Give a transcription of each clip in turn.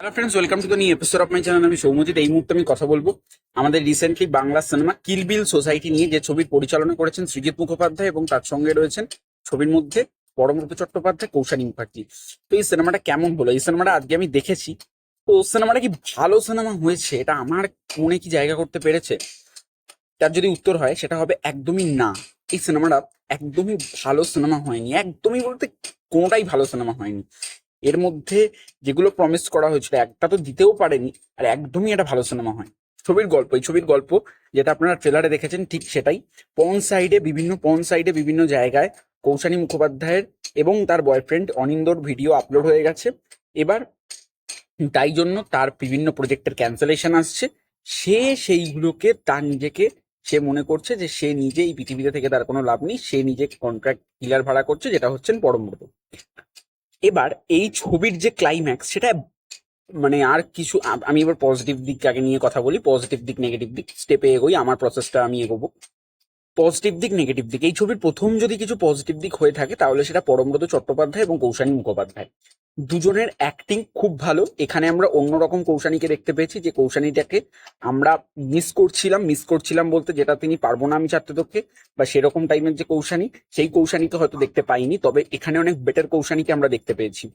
Hello friends welcome to the new episode of my channel আমি সৌমজিৎ, এই মুহূর্তে আমি কথা বলব আমাদের রিসেন্টলি বাংলা সিনেমা কিলবিল সোসাইটি নিয়ে যে ছবির পরিচালনা করেছেন সৃজিত মুখোপাধ্যায় এবং তার সঙ্গে রয়েছেন ছবির মধ্যে পরমব্রত চট্টোপাধ্যায়, কৌশানী মুখার্জি। তো এই সিনেমাটা কেমন হলো? এই সিনেমাটা আজকে আমি দেখেছি। তো সিনেমাটা কি ভালো সিনেমা হয়েছে? এটা আমার মনে কি জায়গা করতে পেরেছে? তার যদি উত্তর হয়, সেটা হবে একদমই না। এই সিনেমাটা একদমই ভালো সিনেমা হয়নি। একদমই বলতে কোনোটাই ভালো সিনেমা হয়নি। এর মধ্যে যেগুলো প্রমিস করা হয়েছিল, একটা তো দিতেও পারেনি, আর একদমই একটা ভালো সিনেমা হয়। ছবির গল্প, এই ছবির গল্প যেটা আপনারা ট্রেলারে দেখেছেন, ঠিক সেটাই। পন সাইডে বিভিন্ন পন সাইডে বিভিন্ন জায়গায় কৌশানী মুখোপাধ্যায়ের এবং তার বয়ফ্রেন্ড অনিন্দর ভিডিও আপলোড হয়ে গেছে। এবার তাই জন্য তার বিভিন্ন প্রজেক্টের ক্যান্সেলেশন আসছে। সে সেইগুলোকে, তার নিজেকে, সে মনে করছে যে সে নিজে এই পৃথিবীতে থেকে তার কোনো লাভ নেই, সে নিজে কন্ট্রাক্ট কিলার ভাড়া করছে, যেটা হচ্ছেন পরমব্রত এবার এই ছবির যে ক্লাইম্যাক্স সেটা মানে আর কিছু আমি এবার পজিটিভ দিক আগে নিয়ে কথা বলি পজিটিভ দিক নেগেটিভ দিক স্টেপে এগোই, আমার প্রসেসটা আমি এগোবো। পজিটিভ দিক নেগেটিভ দিক। এই ছবির প্রথম যদি কিছু পজিটিভ দিক হয়ে থাকে, তাহলে সেটা পরমব্রত চট্টোপাধ্যায় এবং কৌশানী মুখোপাধ্যায়। দুজনের অ্যাক্টিং খুব ভালো। এখানে আমরা অন্যরকম কৌশানীকে দেখতে পেয়েছি, যে কৌশানীটাকে আমরা মিস করছিলাম মিস করছিলাম বলতে যেটা তিনি পারব না আমি চারটে দক্ষে বা সেরকম টাইমের যে কৌশানী, সেই কৌশানীকে হয়তো দেখতে পাইনি, তবে এখানে অনেক বেটার কৌশানীকে আমরা দেখতে পেয়েছি।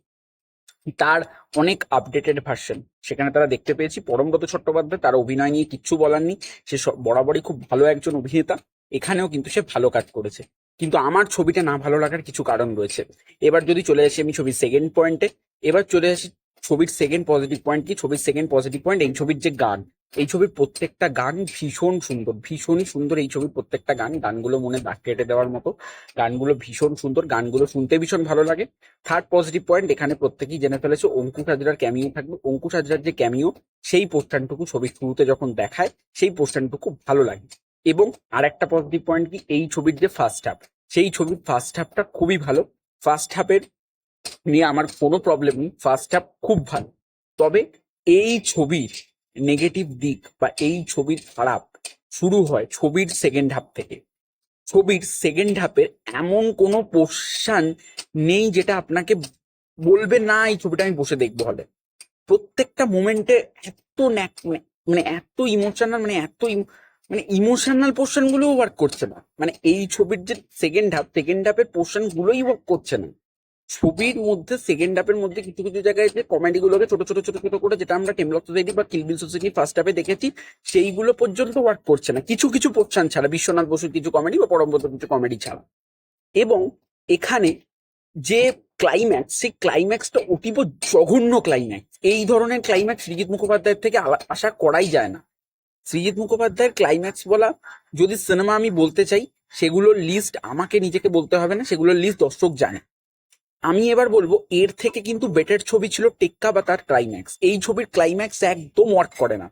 তার অনেক আপডেটেড ভার্সন সেখানে তারা দেখতে পেয়েছি। পরমব্রত চট্টোপাধ্যায়, তার অভিনয় নিয়ে কিচ্ছু বলার নেই। সে, বরাবরই খুব ভালো একজন অভিনেতা। এখানেও কিন্তু সে ভালো কাজ করেছে। কিন্তু আমার ছবিটা না ভালো লাগার কিছু কারণ রয়েছে। এবার যদি চলে আসি আমি ছবির সেকেন্ড পয়েন্টে এবার চলে আসি ছবির সেকেন্ড পজিটিভ পয়েন্ট কি? ছবির সেকেন্ড পজিটিভ পয়েন্ট এই ছবির যে গান, এই ছবির প্রত্যেকটা গান ভীষণ সুন্দর, ভীষণই সুন্দর এই ছবির প্রত্যেকটা গান। গানগুলো মনে দাগ কেটে দেওয়ার মতো। গানগুলো ভীষণ সুন্দর, গানগুলো শুনতে ভীষণ ভালো লাগে। থার্ড পজিটিভ পয়েন্ট এখানে প্রত্যেকেই জেনে ফেলেছে, অঙ্কুশ হাজরার ক্যামিও থাকবে। অঙ্কুশ হাজরার যে ক্যামিও সেই পোস্টারটুকু ছবির শুরুতে যখন দেখায়, সেই পোস্টারটুকু ভালো লাগে। এবং আর একটা পজিটিভ পয়েন্ট কি? এই ছবির যে ফার্স্ট হাফ সেই ছবির ফার্স্ট হাফটা খুবই ভালো। ফার্স্ট হাফের নিয়ে আমার কোনো প্রবলেম নেই। ফার্স্ট হাফ খুব ভালো। তবে এই ছবির নেগেটিভ দিক বা এই ছবির খারাপ শুরু হয় ছবির সেকেন্ড হাফ থেকে। ছবির সেকেন্ড হাফের এমন কোনো পোর্শন নেই যেটা আপনাকে বলবে, না, এই ছবিটা আমি বসে দেখব হলে। প্রত্যেকটা মোমেন্টে এত মানে- এত ইমোশনাল মানে এত মানে ইমোশনাল পোর্শনগুলো ওয়ার্ক করছে না। মানে এই ছবির যে সেকেন্ড হাফ সেকেন্ড হাফের পোর্শন গুলোই ওয়ার্ক করছে না। ছবির মধ্যে সেকেন্ড হাফের মধ্যে কিছু কিছু জায়গায় যে কমেডি গুলোকে ছোট ছোট ছোট ছোট করে যেটা আমরা টেমলক সোসাইটি বা কিলবিল সোসাইটি ফার্স্ট হাফে দেখেছি, সেইগুলো পর্যন্ত ওয়ার্ক করছে না। কিছু কিছু পোর্শন ছাড়া, বিশ্বনাথ বসুর কিছু কমেডি বা পরমব্রত কিছু কমেডি ছাড়া। এবং এখানে যে ক্লাইম্যাক্স সেই ক্লাইম্যাক্সটা অতীব জঘন্য ক্লাইম্যাক্স এই ধরনের ক্লাইম্যাক্স সৃজিত মুখোপাধ্যায়ের থেকে আশা করাই যায় না। সৃজিত মুখোপাধ্যায়ের ক্লাইম্যাক্স বলা, যদি সিনেমা আমি বলতে চাই, সেগুলোর লিস্ট আমাকে নিজেকে বলতে হবে না, সেগুলোর লিস্ট দর্শক জানে। আমি এবার বলব, এর থেকে কিন্তু বেটার ছবি ছিল টেক্কা বা তার ক্লাইম্যাক্স এই ছবির ক্লাইম্যাক্স একদম ওয়ার্ক করে না।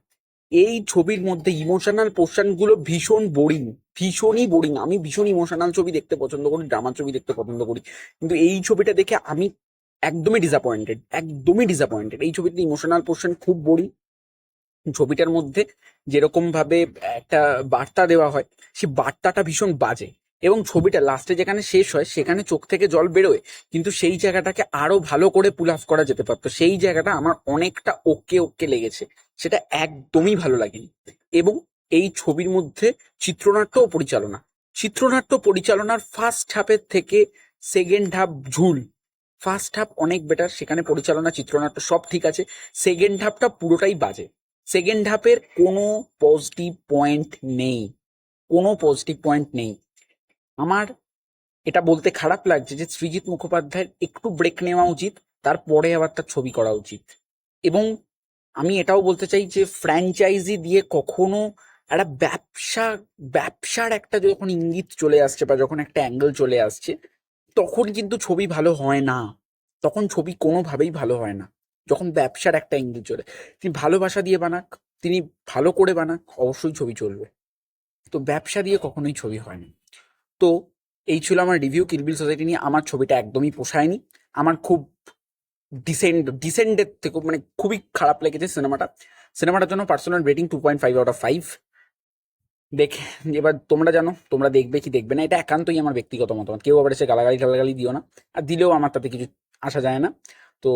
এই ছবির মধ্যে ইমোশনাল পোর্শনগুলো ভীষণ বোরিং ভীষণই বোরিং আমি ভীষণ ইমোশনাল ছবি দেখতে পছন্দ করি ড্রামা ছবি দেখতে পছন্দ করি। কিন্তু এই ছবিটা দেখে আমি একদমই ডিসঅ্যাপয়েন্টেড একদমই ডিসঅ্যাপয়েন্টেড এই ছবিতে ইমোশনাল পোর্শন খুব বোরিং ছবিটার মধ্যে যেরকম ভাবে একটা বার্তা দেওয়া হয়, সে বার্তাটা ভীষণ বাজে এবং ছবিটা লাস্টে যেখানে শেষ হয় সেখানে চোখ থেকে জল বেরোয়, কিন্তু সেই জায়গাটাকে আরও ভালো করে পুল আপ করা যেতে পারতো। সেই জায়গাটা আমার অনেকটা ওকে ওকে লেগেছে। সেটা একদমই ভালো লাগেনি এবং এই ছবির মধ্যে চিত্রনাট্য পরিচালনা। চিত্রনাট্য পরিচালনার ফার্স্ট হাফের থেকে সেকেন্ড হাফ ঝুল। ফার্স্ট হাফ অনেক বেটার সেখানে পরিচালনা, চিত্রনাট্য সব ঠিক আছে। সেকেন্ড হাফটা পুরোটাই বাজে। সেকেন্ড হাফের কোনো পজিটিভ পয়েন্ট নেই। কোনো পজিটিভ পয়েন্ট নেই। আমার এটা বলতে খারাপ লাগছে যে সৃজিত মুখোপাধ্যায়ের একটু ব্রেক নেওয়া উচিত, তারপরে আবার তার ছবি করা উচিত। এবং আমি এটাও বলতে চাই যে ফ্র্যাঞ্চাইজি দিয়ে কখনো একটা ব্যবসা, ব্যবসার একটা যখন ইঙ্গিত চলে আসছে বা যখন একটা অ্যাঙ্গেল চলে আসছে, তখন কিন্তু ছবি ভালো হয় না। তখন ছবি কোনোভাবেই ভালো হয় না। যখন ব্যবসার একটা ইঙ্গিত চলে, তিনি ভালোবাসা দিয়ে বানাক, তিনি ভালো করে বানাক, অবশ্যই ছবি চলবে। তো ব্যবসা দিয়ে কখনোই ছবি হয়নি। তো এই ছিল আমার রিভিউ কিলবিল সোসাইটি নিয়ে। আমার ছবিটা একদমই পোষায়নি। আমার খুব ডিসেন্ড ডিসেন্ডের থেকে মানে খুবই খারাপ লেগেছে সিনেমাটা। সিনেমাটার জন্য personal rating two point five out of five দেখে, এবার তোমরা জানো, তোমরা দেখবে কি দেখবে না, এটা একান্তই আমার ব্যক্তিগত মতামত। কেউ আবার এসে গালাগালি গালাগালি দিও না। আর দিলেও আমার তাতে কিছু আসা যায় না। তো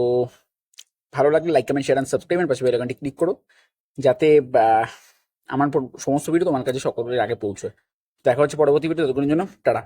ভালো লাগলে like comment share and subscribe পাশে বেলাকানটি ক্লিক করো। যাতে আমার সমস্ত ভিডিও তোমার কাছে সকলের আগে পৌঁছয়। দেখা হচ্ছে পরবর্তী ভিডিও ততক্ষণের জন্য টাটা।